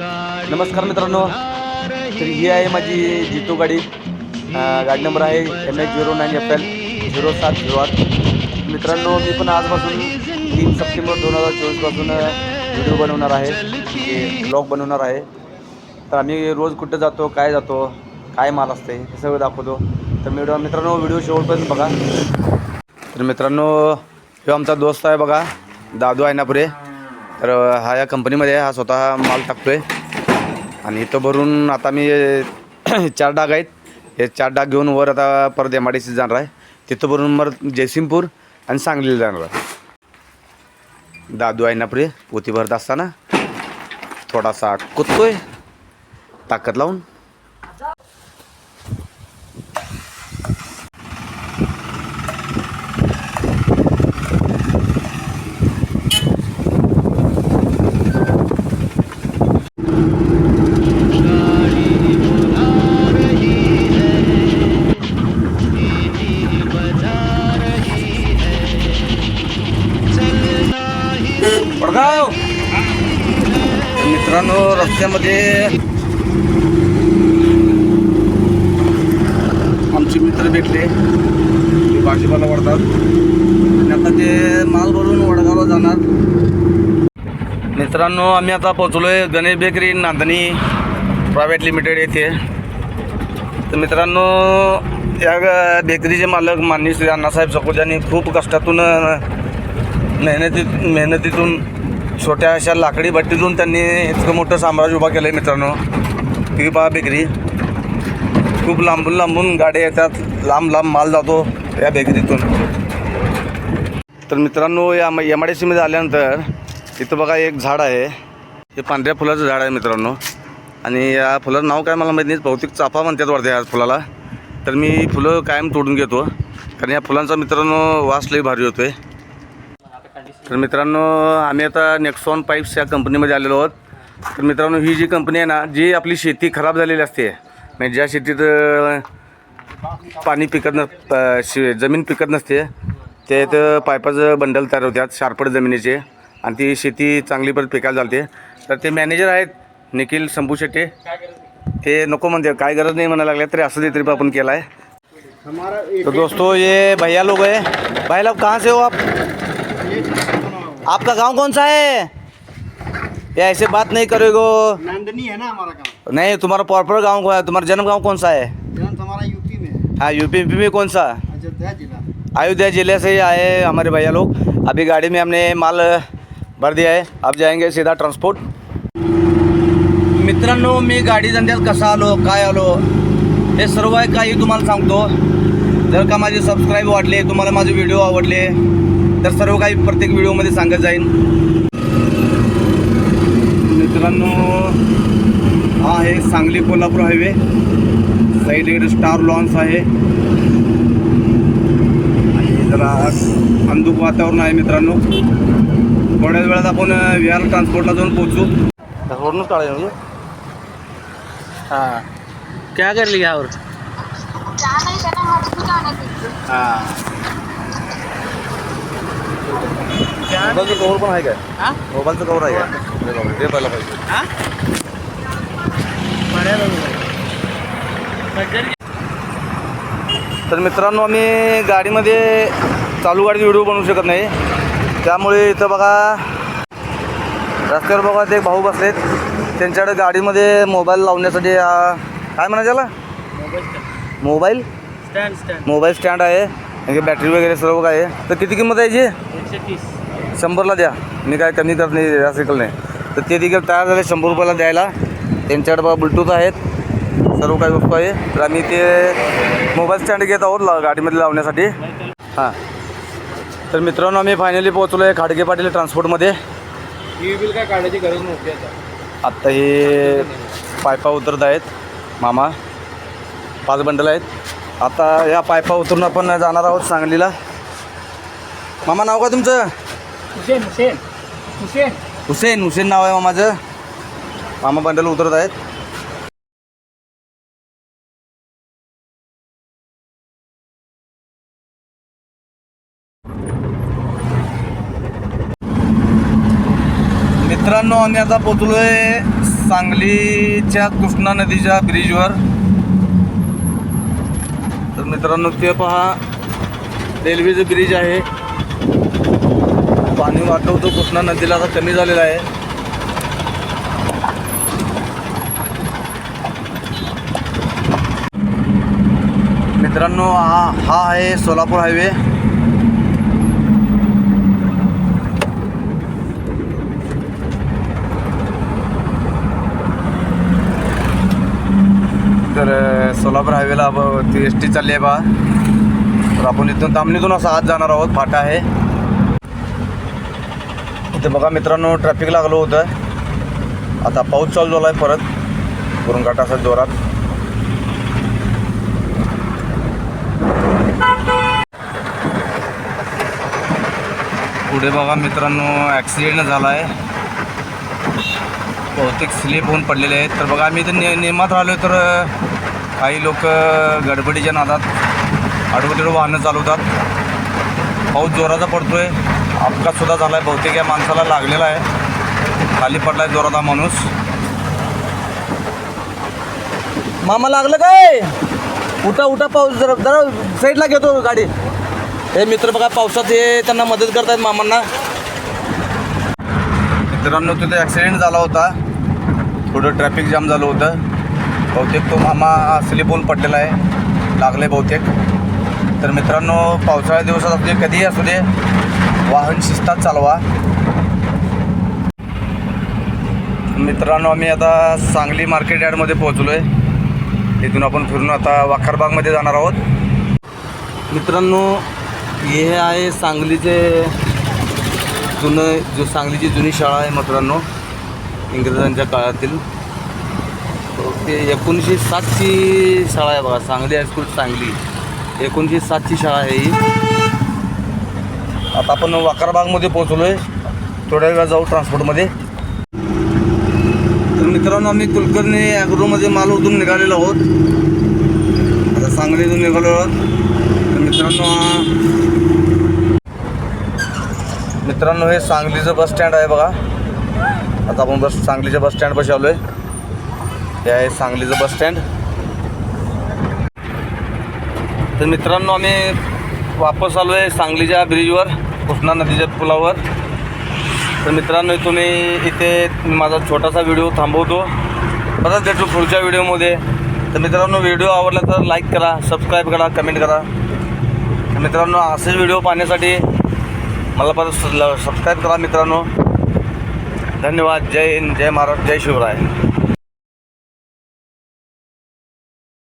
नमस्कार मित्रांनो. तर ही आहे माझी जितू गाडी. गाडी नंबर आहे M H zero nine F L zero सात झिरो आठ मित्रांनो मी पण आजपासून तीन सप्टेंबर दोन हजार चोवीसपासून व्हिडिओ बनवणार आहे. म्हणजे ब्लॉग बनवणार आहे. तर आम्ही रोज कुठं जातो काय जातो काय माल असते हे सगळं दाखवतो. तर मी मित्रांनो व्हिडिओ शेवटपर्यंत बघा. तर मित्रांनो हे आमचा दोस्त आहे बघा. दादू आयनापुरे तर हा या कंपनीमध्ये आहे. हा स्वतः माल टाकतो आहे आणि इथं भरून आता मी चार डाग आहेत. हे चार डाग घेऊन वर आता परत एम आय डी सी जाणार आहे. तिथं भरून मग जयसिंगपूर आणि सांगलीला जाणार आहे. दादू आयनापुरे पोती भरत असताना. थोडासा कुदतोय ताकद लावून. मित्रांनो आमचे मित्र भेटले भाजीपाला वाढतात. आणि आता ते माल भरून वडगावला जाणार. मित्रांनो आम्ही आता पोचलोय Ganesh bakery Nandani private limited येथे. तर मित्रांनो या बेकरीचे मालक माननीय श्री अण्णासाहेब सकोजांनी खूप कष्टातून मेहनतीत मेहनतीतून छोट्या अशा लाकडी भट्टीतून त्यांनी इतकं मोठं साम्राज्य उभा केलं आहे मित्रांनो. ती पहा बेकरी. खूप लांबून लांबून गाड्या येतात. लांब लांब माल जातो या बेकरीतून. तर मित्रांनो या एम आय डी सीमध्ये आल्यानंतर इथं बघा एक झाड आहे. हे पांढऱ्या फुलाचं झाड आहे मित्रांनो. आणि या फुलाचं नाव काय मला माहीत नाही. भौतिक चाफा म्हणतात वाटते या फुलाला. तर मी फुलं कायम तोडून घेतो. कारण या फुलांचा मित्रांनो वास लई भारी होतो आहे तर मित्रांनो आम्ही आता नेक्सॉन पाईप्स या कंपनीमध्ये आलेलो आहोत. तर मित्रांनो ही जी कंपनी आहे ना जी आपली शेती खराब झालेली असते म्हणजे ज्या शेतीत पाणी पिकत नस प- शे जमीन पिकत नसते ते इथं पाईपाचं बंडल तयार होतात शारपड जमिनीचे आणि ती शेती चांगली परत पिकायला चालते. तर ते मॅनेजर आहेत निखिल शंभू शेट्टे. ते नको म्हणते काय गरज नाही म्हणायला लागल्या तरी असं तरी आपण केला आहे तो दोस्तों ये भैया लोग है भाई लोग कहाँ से हो आप? आपका गाँव कौन सा है? ये ऐसे बात नहीं करोगे। नंदनी है ना हमारा गाँव। नहीं तुम्हारा प्रॉपर गाँव कौन है? तुम्हारा जन्म गाँव कौन सा है? जन्म हमारा यूपी में हाँ। यूपी में कौन सा? अयोध्या जिला। अयोध्या ज़िले से ही आए हमारे भैया लोग। अभी गाड़ी में हमने माल भर दिया है। अब जाएँगे सीधा ट्रांसपोर्ट मित्रांनो मी गाडी धंद्यात कसा आलो काय आलो हे सर्व आहे काही तुम्हाला सांगतो. जर का माझे सबस्क्राईब वाढले तुम्हाला माझे व्हिडिओ आवडले तर सर्व काही प्रत्येक व्हिडिओमध्ये सांगत जाईन. मित्रांनो हा आहे सांगली कोल्हापूर हायवे. साईडकडे स्टार लॉन्स आहे. आणि जरा अंधुक वातावरण आहे मित्रांनो. थोड्याच वेळात आपण विहार ट्रान्सपोर्टला जाऊन पोहोचू. वरूनच काढायचं म्हणजे? हाँ. क्या कर लिया और? हां. मोबाईलचं कवर पण आहे काय? मोबाईलचं कवर आहे काय? ते पहिला पाहिजे. हाँ? तर मित्रांनो आम्ही गाडीमध्ये चालू गाडी व्हिडिओ बनवू शकत नाही. त्यामुळे इथं बघा रस्त्यावर बघा ते भाऊ बसलेत. त्यांच्याकडे गाडीमध्ये मोबाईल लावण्यासाठी काय म्हणायचं त्याला mobile? Stand stand mobile stand आहे. बॅटरी वगैरे सर्व काय आहे. तर किती किंमत आहे याची? तीस. शंभरला द्या. मी काय कमी करत नाही रासिकल नाही. तर ते देखील तयार झाले शंभर रुपयाला द्यायला. त्यांच्याकडे बघा ब्लूटूथ आहेत. सर्व काही वस्तू आहे. तर आम्ही ते मोबाईल स्टँड घेत आहोत ला गाडीमध्ये लावण्यासाठी. हां. तर मित्रांनो आम्ही फायनली पोहोचलो आहे खाडगे पाटील ट्रान्सपोर्टमध्ये ही बिल काय काढायची गरज नव्हती आता. आत्ता हे पायपा उतरत आहेत. मामा पाच बंडल आहेत. आता या पायपा उतरून आपण जाणार आहोत सांगलीला. मामा नाव का तुमचं? हुसैन हुसैन. हुसैन. हुसेन हुसेन नाव आहे मामाचं. मामा बंडल उतरत आहेत. मित्रांनो आम्ही आता पोचलोय सांगलीच्या कृष्णा नदीच्या ब्रिजवर. तर मित्रांनो ते पहा रेल्वेचं ब्रिज आहे. पाणी वाटवतो कृष्णा नदीला आता कमी झालेला आहे. मित्रांनो हा हा आहे सोलापूर हायवे. तर सोलापूर हायवेला ती एस टी चालली आहे बा. तर आपण इथून तामणीतून असं आत जाणार आहोत. फाटा आहे. इथे बघा मित्रांनो ट्रॅफिक लागलं होतं. आता पाऊस चालू झाला आहे परत गुरुंगाटाच्या जोरात. पुढे बघा मित्रांनो ॲक्सिडेंट झाला आहे बहुतेक स्लिप होऊन पडलेले आहेत. तर बघा आम्ही इथं ने नेमात राहिलो तर काही लोक गडबडीच्या नादात आडवटीवर वाहनं चालवतात. पाऊस जोराचा पडतो आहे अपघातसुद्धा झाला आहे बहुतेक या माणसाला लागलेला आहे. खाली पडला आहे जोराचा माणूस. मामा लागलं काय? उठा उठा पाऊस जरा जरा साईडला घेतो गाडी. हे मित्र बघा पावसात हे त्यांना मदत करतायत मामांना. मित्रांनो तिथे ॲक्सिडेंट झाला होता. थोडं ट्रॅफिक जाम झालं होतं. बहुतेक तो मामा स्लिप होऊन पडलेला आहे. लागले बहुतेक. तर मित्रांनो पावसाळ्या दिवसात असू दे कधीही असू दे वाहन शिस्तात चालवा. मित्रांनो आम्ही आता सांगली मार्केट यार्डमध्ये पोहोचलो आहे इथून आपण फिरून आता वाखरबागमध्ये जाणार आहोत. मित्रांनो हे आहे सांगलीचे जुनं जो सांगलीची जुनी शाळा आहे मित्रांनो इंग्रजांच्या काळातील. ओके एकोणीसशे सातची शाळा आहे बघा सांगली हायस्कूल सांगली. एकोणीसशे सातची शाळा आहे ही. आता आपण वाकारबागमध्ये पोहोचलो आहे थोड्या वेळा जाऊ ट्रान्सपोर्टमध्ये तर मित्रांनो आम्ही कुलकर्णी ॲग्रोमध्ये माल उतरून निघालेलो आहोत. आता सांगलीतून निघालो आहोत. तर मित्रांनो मित्रांनो हे सांगलीचं बस स्टँड आहे बघा. आता आपण बस सांगलीच्या बस स्टँडपाशी आलो आहे हे आहे सांगलीचं बस स्टँड तर मित्रांनो आम्ही वापस आलो आहे सांगलीच्या ब्रिजवर कृष्णा नदीच्या पुलावर. तर मित्रांनो तुम्ही इथे माझा छोटासा व्हिडिओ थांबवतो. परत भेटू पुढच्या व्हिडिओमध्ये. तर मित्रांनो व्हिडिओ आवडला तर लाईक करा सबस्क्राईब करा कमेंट करा. तर मित्रांनो असेच व्हिडिओ पाहण्यासाठी मला परत सबस्क्राईब करा मित्रांनो. धन्यवाद. जय हिंद जय महाराष्ट्र जय शिवराय.